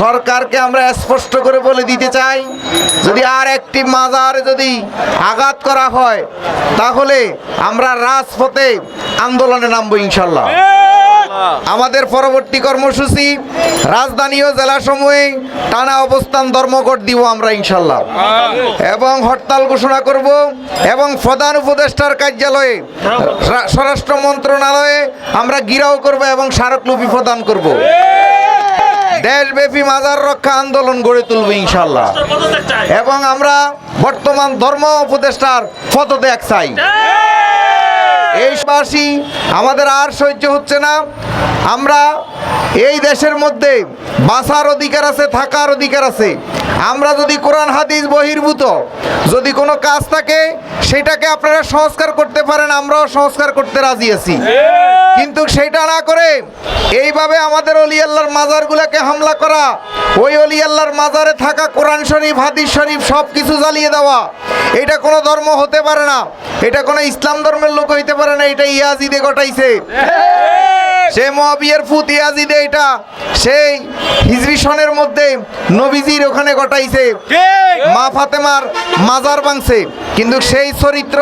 সরকারকে আমরা স্পষ্ট করে বলে দিতে চাই, যদি আর একটি মাজার যদি আঘাত করা হয়, তাহলে আমরা রাজপথে আন্দোলনে নামবো ইনশাল্লাহ। আমাদের পরবর্তী কর্মসূচি রাজধানী ও জেলা জেলাসমূহে টানা অবস্থান ধর্মঘট দিব আমরা ইনশাল্লাহ। এবং হরতাল ঘোষণা করব এবং প্রধান উপদেষ্টার কার্যালয়ে স্বরাষ্ট্র মন্ত্রণালয়ে আমরা গিরাও করব এবং স্মারকলিপি প্রদান করব। দেশব্যাপী মাজার রক্ষা আন্দোলন গড়ে তুলবে ইনশাল্লাহ এবং আমরা বর্তমান ধর্ম উপদেষ্টার পদত্যাগ চাই। এই আমাদের আর সহ্য হচ্ছে না। আমরা এই দেশের মধ্যে বাঁচার অধিকার আছে থাকার অধিকার আছে। আমরা যদি কোরআন হাদিস বহির্ভূত যদি কোনো কাজ থাকে সেটাকে আপনারা সংস্কার করতে পারেন আমরাও সংস্কার করতে রাজি আছি। কিন্তু সেটা না করে এইভাবে আমাদের অলি আল্লাহর মাজারগুলোকে হামলা করা ওই অলি আল্লাহর মাজারে থাকা কোরআন শরীফ হাদিস শরীফ সব কিছু জ্বালিয়ে দেওয়া এটা কোনো ধর্ম হতে পারে না। এটা কোনো ইসলাম ধর্মের লোক হইতে পারে না এটা ইয়াজিদে ঘটাইছে। সে মহাবিয়ের ফুত ইয়াজিদে এটা। সেই হিজরি সনের মধ্যে নবীজির ওখানে ঘটাইছে মা ফাতেমার মাজার বাংছে কিন্তু সেই চরিত্র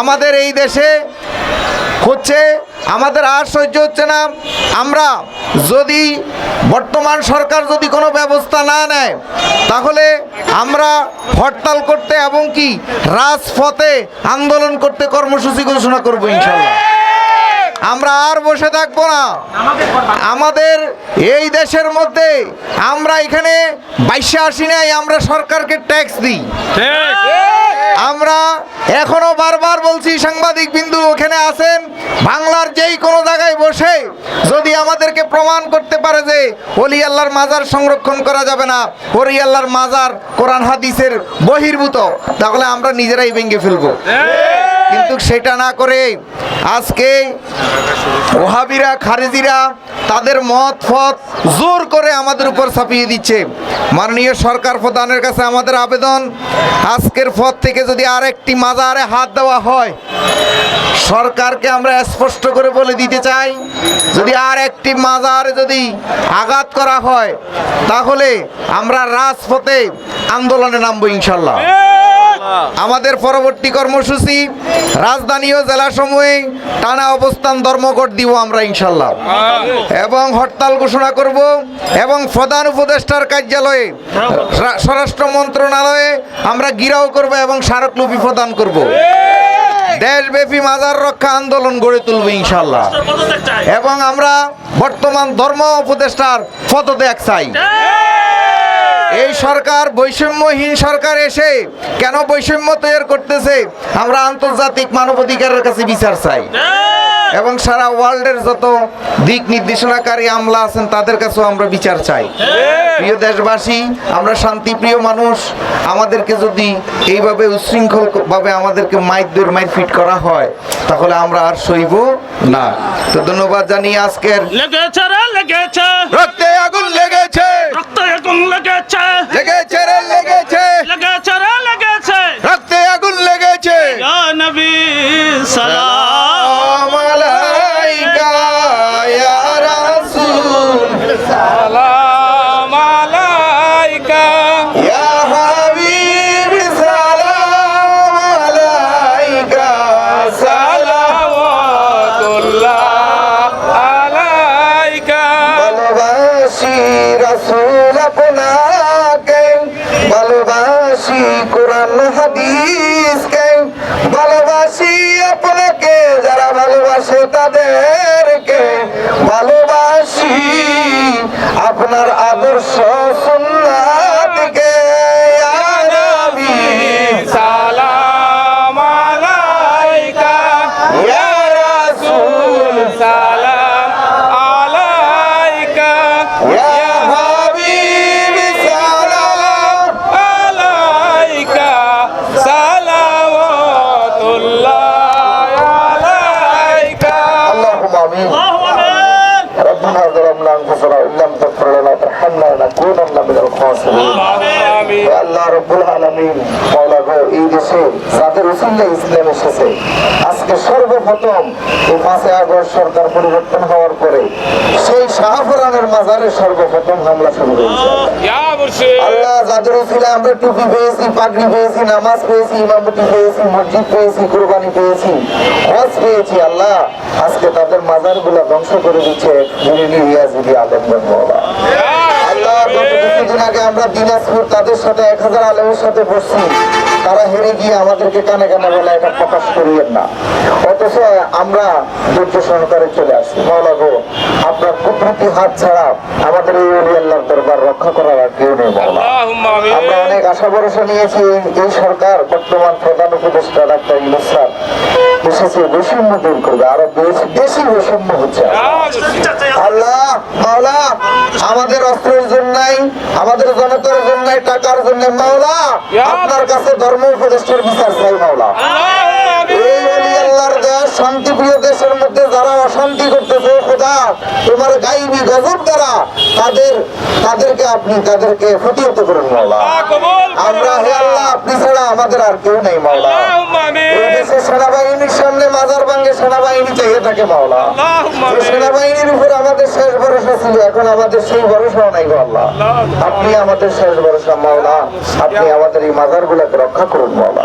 আমাদের এই দেশে হচ্ছে আমাদের আর সহ্য হচ্ছে না। আমরা যদি বর্তমান সরকার যদি কোনো ব্যবস্থা না নেয় তাহলে আমরা হরতাল করতে এবং কি রাজপথে আন্দোলন করতে কর্মসূচি ঘোষণা করব ইনশাল্লাহ। আমরা আর বসে থাকব না। আমাদের এই দেশের মধ্যে আমরা এখানে বাইশে আসি নাই, আমরা সরকারকে ট্যাক্স দিই। আমরা এখনও বারবার বলছি, সাংবাদিক বিন্দু, ওখানে আছেন বাংলার যেই কোনো জায়গায় বসে যদি আমাদেরকে প্রমাণ করতে পারে যে অলি আল্লাহর মাজার সংরক্ষণ করা যাবে না, অলি আল্লাহর মাজার কোরআন হাদিসের বহির্ভূত, তাহলে আমরা নিজেরাই ভেঙে ফেলব। কিন্তু সেটা না করে আজকে ওহাবিরা, খারেজিরা তাদের মত ফত জোর করে আমাদের উপর ছাপিয়ে দিচ্ছে। মাননীয় সরকার প্রধানের কাছে আমাদের আবেদন, আজকের পর থেকে যদি আর একটি মাজারে হাত দেওয়া হয়, সরকারকে আমরা স্পষ্ট করে বলে দিতে চাই, যদি আর একটি মাজারে যদি আঘাত করা হয়, তাহলে আমরা রাজপথে আন্দোলনে নামবো ইনশাল্লাহ। আমাদের পরবর্তী কর্মসূচি রাজধানী ও জেলাসমূহে টানা অবস্থান ধর্মঘট দিব আমরা ইনশাল্লাহ এবং হরতাল ঘোষণা করব এবং প্রধান উপদেষ্টার কার্যালয়ে স্বরাষ্ট্র মন্ত্রণালয়ে আমরা গিরাও করব এবং স্মারকলিপি প্রদান করব। দেশব্যাপী মাজার রক্ষা আন্দোলন গড়ে তুলব ইনশাল্লাহ এবং আমরা বর্তমান ধর্ম উপদেষ্টার পদত্যাগ চাই। এই সরকার বৈষম্যহীন সরকার এসে কেন বৈষম্য তৈরি করতেছে? আমরা আন্তর্জাতিক মানবাধিকারের কাছে বিচার চাই। এবং সারা ওয়ার্ল্ডের যত দিক নির্দেশনাকারী আমলা আছেন তাদের কাছেও আমরা বিচার চাই। প্রিয় দেশবাসী আমরা শান্তিপ্রিয় মানুষ। আমাদেরকে যদি এইভাবে উচ্ছৃঙ্খল ভাবে আমাদেরকে মাইর মাইর ফিট করা হয় তাহলে আমরা আর সইব না। তো ধন্যবাদ জানিয়ে আজকের লেগেছে লেগেছে। রক্তে আগুন লেগেছে। রক্ত রাসূল আপনাকে ভালোবাসি কোরআন হাদিসকে ভালোবাসি। আপনাকে যারা ভালোবাসে তাদেরকে ভালোবাসি। আপনার আদর্শ সুন্নাতকে أنفسنا وإن لم تغفر لنا وترحمنا لنكونن من الخاسرين يا الله رب العالمين مولانا এই দেশে যাদের উসিল্লা ইসলাম এসেছে। আজকে সর্বপ্রথম এই পাঁচই আগস্ট সরকার পরিবর্তন হওয়ার পরে সেই শাহপুরানের মাজারে সর্বপ্রথম হামলা শুরু হয়েছে। আল্লাহ যাদের উসিলা আমরা টুপি পেয়েছি পাগড়ি পেয়েছি নামাজ পেয়েছি ইমামতি পেয়েছি মসজিদ পেয়েছি কুরবানি পেয়েছি হজ পেয়েছি আল্লাহ আজকে তাদের মাজারগুলা ধ্বংস করে দিচ্ছে রিয়াজিদি আল্লাহ কিছুদিন আগে আমরা দিনাজপুর তাদের সাথে এক হাজার আলমের সাথে বসছি। তারা হেরে গিয়ে আমাদেরকে কানে কানে বলে, এটা প্রকাশ করিয়েন না। অথচ আমরা ধৈর্য সহকারে চলে আসছি মাওলা গো আপনার কুদরতি হাত ছাড়া আমাদের এই অলি আল্লাহর দরবার রক্ষা করার আর কেউ নেই আমরা অনেক আশা ভরসা নিয়েছি এই- সরকার বর্তমান প্রধান উপদেষ্টা ডাক্তার ইউনুস স্যার বৈষম্য দূর করবে আরও বেশি বেশি বৈষম্য হচ্ছে। আল্লাহ। মাওলা আমাদের অস্ত্রের জন্যই আমাদের জনতার জন্যই টাকার জন্য মাওলা আপনার কাছে ধর্ম উপদেষ্টার বিচার চাই মাওলা। শান্তিপ্রিয় দেশের মধ্যে যারা অশান্তি করতেছে খোদা তোমার গাইবি গজব দ্বারা তাদের তাদেরকে আপনি তাদেরকে প্রতিহত করুন মাওলা। আমরা হে আল্লাহ আপনি ছাড়া আমাদের আর কেউ নেই মাওলা। দেশের সেনাবাহিনীর সামনে মাজার ভাঙ্গে সেনাবাহিনী চাইয়ে থাকে মাওলা। সেনাবাহিনীর উপর আছি এখন আমাদের সেই ভরসাও নাই গো আল্লাহ। আপনি আমাদের শেষ ভরসা মাওলা। আপনি আমাদের এই মাজার গুলাকে রক্ষা করুন আলহামদুলিল্লাহ